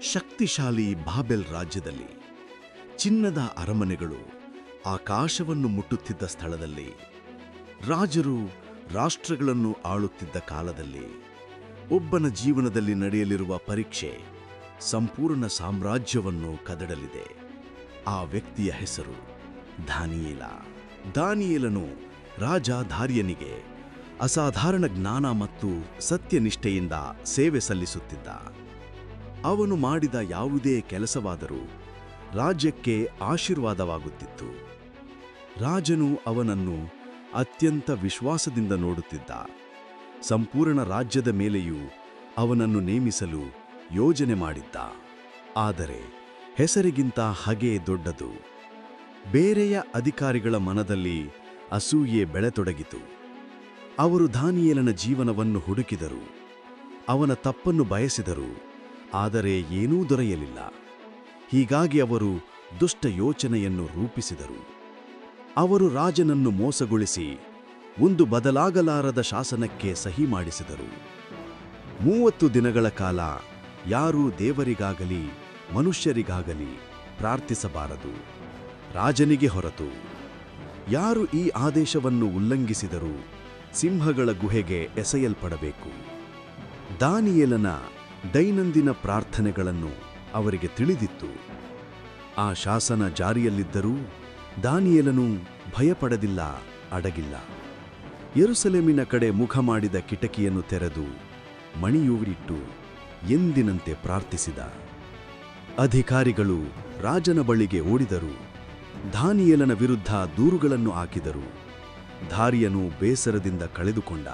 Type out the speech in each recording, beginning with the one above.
ಶಕ್ತಿಶಾಲಿ ಬಾಬೆಲ್ ರಾಜ್ಯದಲ್ಲಿ ಚಿನ್ನದ ಅರಮನೆಗಳು ಆಕಾಶವನ್ನು ಮುಟ್ಟುತ್ತಿದ್ದ ಸ್ಥಳದಲ್ಲಿ ರಾಜರು ರಾಷ್ಟ್ರಗಳನ್ನು ಆಳುತ್ತಿದ್ದ ಕಾಲದಲ್ಲಿ ಒಬ್ಬನ ಜೀವನದಲ್ಲಿ ನಡೆಯಲಿರುವ ಪರೀಕ್ಷೆ ಸಂಪೂರ್ಣ ಸಾಮ್ರಾಜ್ಯವನ್ನು ಕದಡಲಿದೆ. ಆ ವ್ಯಕ್ತಿಯ ಹೆಸರು ದಾನಿಯೇಲ. ದಾನಿಯೇಲನು ರಾಜ ಧಾರ್ಯನಿಗೆ ಅಸಾಧಾರಣ ಜ್ಞಾನ ಮತ್ತು ಸತ್ಯನಿಷ್ಠೆಯಿಂದ ಸೇವೆ ಸಲ್ಲಿಸುತ್ತಿದ್ದ. ಅವನು ಮಾಡಿದ ಯಾವುದೇ ಕೆಲಸವಾದರೂ ರಾಜ್ಯಕ್ಕೆ ಆಶೀರ್ವಾದವಾಗುತ್ತಿತ್ತು. ರಾಜನು ಅವನನ್ನು ಅತ್ಯಂತ ವಿಶ್ವಾಸದಿಂದ ನೋಡುತ್ತಿದ್ದ. ಸಂಪೂರ್ಣ ರಾಜ್ಯದ ಮೇಲೆಯೂ ಅವನನ್ನು ನೇಮಿಸಲು ಯೋಜನೆ ಮಾಡಿದ್ದ. ಆದರೆ ಹೆಸರಿಗಿಂತ ಹಗೆ ದೊಡ್ಡದು. ಬೇರೆಯ ಅಧಿಕಾರಿಗಳ ಮನದಲ್ಲಿ ಅಸೂಯೆ ಬೆಳೆತೊಡಗಿತು. ಅವರು ದಾನಿಯೇಲನ ಜೀವನವನ್ನು ಹುಡುಕಿದರು. ಅವನ ತಪ್ಪನ್ನು ಬಯಸಿದರು. ಆದರೆ ಏನೂ ದೊರೆಯಲಿಲ್ಲ. ಹೀಗಾಗಿ ಅವರು ದುಷ್ಟ ಯೋಚನೆಯನ್ನು ರೂಪಿಸಿದರು. ಅವರು ರಾಜನನ್ನು ಮೋಸಗೊಳಿಸಿ ಒಂದು ಬದಲಾಗಲಾರದ ಶಾಸನಕ್ಕೆ ಸಹಿ ಮಾಡಿಸಿದರು. ಮೂವತ್ತು ದಿನಗಳ ಕಾಲ ಯಾರೂ ದೇವರಿಗಾಗಲಿ, ಮನುಷ್ಯರಿಗಾಗಲಿ ಪ್ರಾರ್ಥಿಸಬಾರದು. ರಾಜನಿಗೆ ಹೊರತು ಯಾರು ಈ ಆದೇಶವನ್ನು ಉಲ್ಲಂಘಿಸಿದರೂ ಸಿಂಹಗಳ ಗುಹೆಗೆ ಎಸೆಯಲ್ಪಡಬೇಕು. ದಾನಿಯೇಲನ ದೈನಂದಿನ ಪ್ರಾರ್ಥನೆಗಳನ್ನು ಅವರಿಗೆ ತಿಳಿದಿತ್ತು. ಆ ಶಾಸನ ಜಾರಿಯಲ್ಲಿದ್ದರೂ ದಾನಿಯಲನು ಭಯಪಡದಿಲ್ಲ, ಅಡಗಿಲ್ಲ. ಯೆರೂಸಲೇಮಿನ ಕಡೆ ಮುಖ ಮಾಡಿದ ಕಿಟಕಿಯನ್ನು ತೆರೆದು ಮಣಿಯೂರಿಟ್ಟು ಎಂದಿನಂತೆ ಪ್ರಾರ್ಥಿಸಿದ. ಅಧಿಕಾರಿಗಳು ರಾಜನ ಬಳಿಗೆ ಓಡಿದರು. ದಾನಿಯಲನ ವಿರುದ್ಧ ದೂರುಗಳನ್ನು ಹಾಕಿದರು. ಧಾರಿಯನು ಬೇಸರದಿಂದ ಕಳೆದುಕೊಂಡ.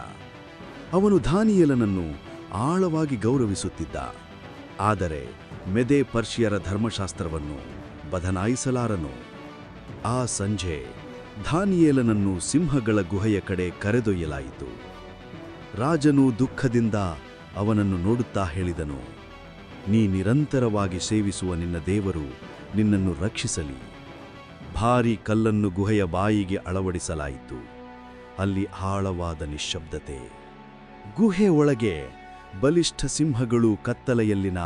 ಅವನು ದಾನಿಯೇಲನನ್ನು ಆಳವಾಗಿ ಗೌರವಿಸುತ್ತಿದ್ದ. ಆದರೆ ಮೆದೆ ಪರ್ಷಿಯರ ಧರ್ಮಶಾಸ್ತ್ರವನ್ನು ಬದಲಾಯಿಸಲಾರನು. ಆ ಸಂಜೆ ಧಾನಿಯೇಲನನ್ನು ಸಿಂಹಗಳ ಗುಹೆಯ ಕಡೆ ಕರೆದೊಯ್ಯಲಾಯಿತು. ರಾಜನು ದುಃಖದಿಂದ ಅವನನ್ನು ನೋಡುತ್ತಾ ಹೇಳಿದನು, ನೀ ನಿರಂತರವಾಗಿ ಸೇವಿಸುವ ನಿನ್ನ ದೇವರು ನಿನ್ನನ್ನು ರಕ್ಷಿಸಲಿ. ಭಾರೀ ಕಲ್ಲನ್ನು ಗುಹೆಯ ಬಾಯಿಗೆ ಅಳವಡಿಸಲಾಯಿತು. ಅಲ್ಲಿ ಆಳವಾದ ನಿಶ್ಶಬ್ದತೆ. ಗುಹೆ ಒಳಗೆ ಬಲಿಷ್ಠ ಸಿಂಹಗಳು ಕತ್ತಲೆಯಲ್ಲಿನ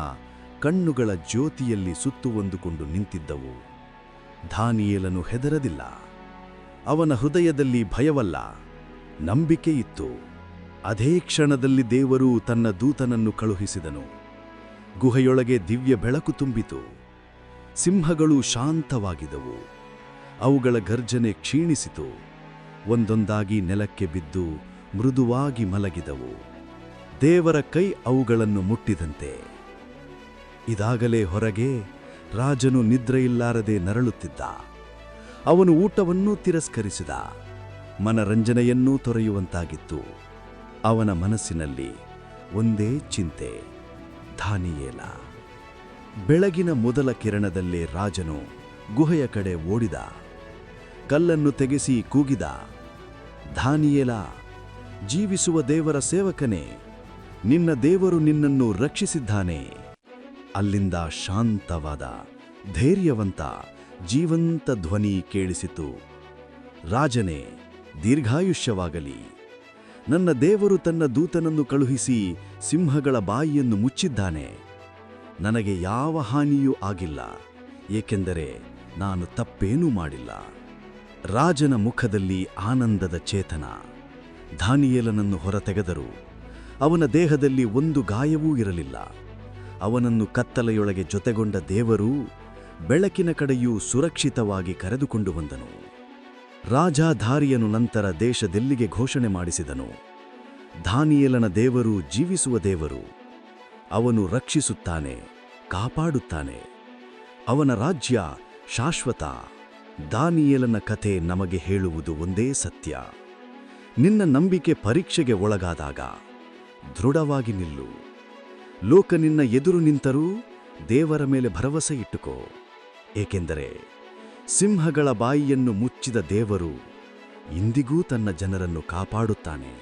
ಕಣ್ಣುಗಳ ಜ್ಯೋತಿಯಲ್ಲಿ ಸುತ್ತುವಂದುಕೊಂಡು ನಿಂತಿದ್ದವು. ಧಾನಿಯೇಲನು ಹೆದರದಿಲ್ಲ. ಅವನ ಹೃದಯದಲ್ಲಿ ಭಯವಲ್ಲ. ನಂಬಿಕೆ ಇತ್ತು. ಅದೇ ಕ್ಷಣದಲ್ಲಿ ದೇವರು ತನ್ನ ದೂತನನ್ನು ಕಳುಹಿಸಿದನು. ಗುಹೆಯೊಳಗೆ ದಿವ್ಯ ಬೆಳಕು ತುಂಬಿತು. ಸಿಂಹಗಳು ಶಾಂತವಾಗಿದವು ಅವುಗಳ ಗರ್ಜನೆ ಕ್ಷೀಣಿಸಿತು. ಒಂದೊಂದಾಗಿ ನೆಲಕ್ಕೆ ಬಿದ್ದು ಮೃದುವಾಗಿ ಮಲಗಿದವು. ದೇವರ ಕೈ ಅವುಗಳನ್ನು ಮುಟ್ಟಿದಂತೆ. ಇದಾಗಲೇ ಹೊರಗೆ ರಾಜನು ನಿದ್ರೆಯಿಲ್ಲಾರದೆ ನರಳುತ್ತಿದ್ದ. ಅವನು ಊಟವನ್ನೂ ತಿರಸ್ಕರಿಸಿದ. ಮನರಂಜನೆಯನ್ನೂ ತೊರೆಯುವಂತಾಗಿತ್ತು. ಅವನ ಮನಸ್ಸಿನಲ್ಲಿ ಒಂದೇ ಚಿಂತೆ ಧಾನಿಯೇಲ ಬೆಳಗಿನ ಮೊದಲ ಕಿರಣದಲ್ಲೇ ರಾಜನು ಗುಹೆಯ ಕಡೆ ಓಡಿದ. ಕಲ್ಲನ್ನು ತೆಗೆಸಿ ಕೂಗಿದ. ಧಾನಿಯೇಲ ಜೀವಿಸುವ ದೇವರ ಸೇವಕನೇ ನಿನ್ನ ದೇವರು ನಿನ್ನನ್ನು ರಕ್ಷಿಸಿದ್ದಾನೆ. ಅಲ್ಲಿಂದ ಶಾಂತವಾದ, ಧೈರ್ಯವಂತ, ಜೀವಂತ ಧ್ವನಿ ಕೇಳಿಸಿತು. ರಾಜನೇ, ದೀರ್ಘಾಯುಷ್ಯವಾಗಲಿ. ನನ್ನ ದೇವರು ತನ್ನ ದೂತನನ್ನು ಕಳುಹಿಸಿ ಸಿಂಹಗಳ ಬಾಯಿಯನ್ನು ಮುಚ್ಚಿದ್ದಾನೆ. ನನಗೆ ಯಾವ ಹಾನಿಯೂ ಆಗಿಲ್ಲ, ಏಕೆಂದರೆ ನಾನು ತಪ್ಪೇನೂ ಮಾಡಿಲ್ಲ. ರಾಜನ ಮುಖದಲ್ಲಿ ಆನಂದದ ಚೇತನ. ಧಾನಿಯೇಲನನ್ನು ಹೊರತೆಗೆದರು. ಅವನ ದೇಹದಲ್ಲಿ ಒಂದು ಗಾಯವೂ ಇರಲಿಲ್ಲ. ಅವನನ್ನು ಕತ್ತಲೆಯೊಳಗೆ ಜೊತೆಗೊಂಡ ದೇವರು ಬೆಳಕಿನ ಕಡೆಯೂ ಸುರಕ್ಷಿತವಾಗಿ ಕರೆದುಕೊಂಡು ಬಂದನು. ರಾಜಾಧಾರಿಯನು ನಂತರ ದೇಶದೆಲ್ಲಿಗೆ ಘೋಷಣೆ ಮಾಡಿಸಿದನು. ಧಾನಿಯಲನ ದೇವರು ಜೀವಿಸುವ ದೇವರು. ಅವನು ರಕ್ಷಿಸುತ್ತಾನೆ, ಕಾಪಾಡುತ್ತಾನೆ. ಅವನ ರಾಜ್ಯ ಶಾಶ್ವತ. ದಾನಿಯೇಲನ ಕಥೆ ನಮಗೆ ಹೇಳುವುದು ಒಂದೇ ಸತ್ಯ. ನಿನ್ನ ನಂಬಿಕೆ ಪರೀಕ್ಷೆಗೆ ಒಳಗಾದಾಗ ದೃಢವಾಗಿ ನಿಲ್ಲು. ಲೋಕ ನಿನ್ನ ಎದುರು ನಿಂತರೂ ದೇವರ ಮೇಲೆ ಭರವಸೆ ಇಟ್ಟುಕೋ. ಏಕೆಂದರೆ ಸಿಂಹಗಳ ಬಾಯಿಯನ್ನು ಮುಚ್ಚಿದ ದೇವರು ಇಂದಿಗೂ ತನ್ನ ಜನರನ್ನು ಕಾಪಾಡುತ್ತಾನೆ.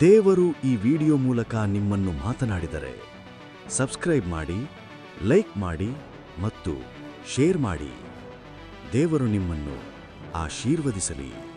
ದೇವರು ಈ ವಿಡಿಯೋ ಮೂಲಕ ನಿಮ್ಮನ್ನು ಮಾತನಾಡಿದರೆ ಸಬ್ಸ್ಕ್ರೈಬ್ ಮಾಡಿ, ಲೈಕ್ ಮಾಡಿ ಮತ್ತು ಶೇರ್ ಮಾಡಿ. ದೇವರು ನಿಮ್ಮನ್ನು ಆಶೀರ್ವದಿಸಲಿ.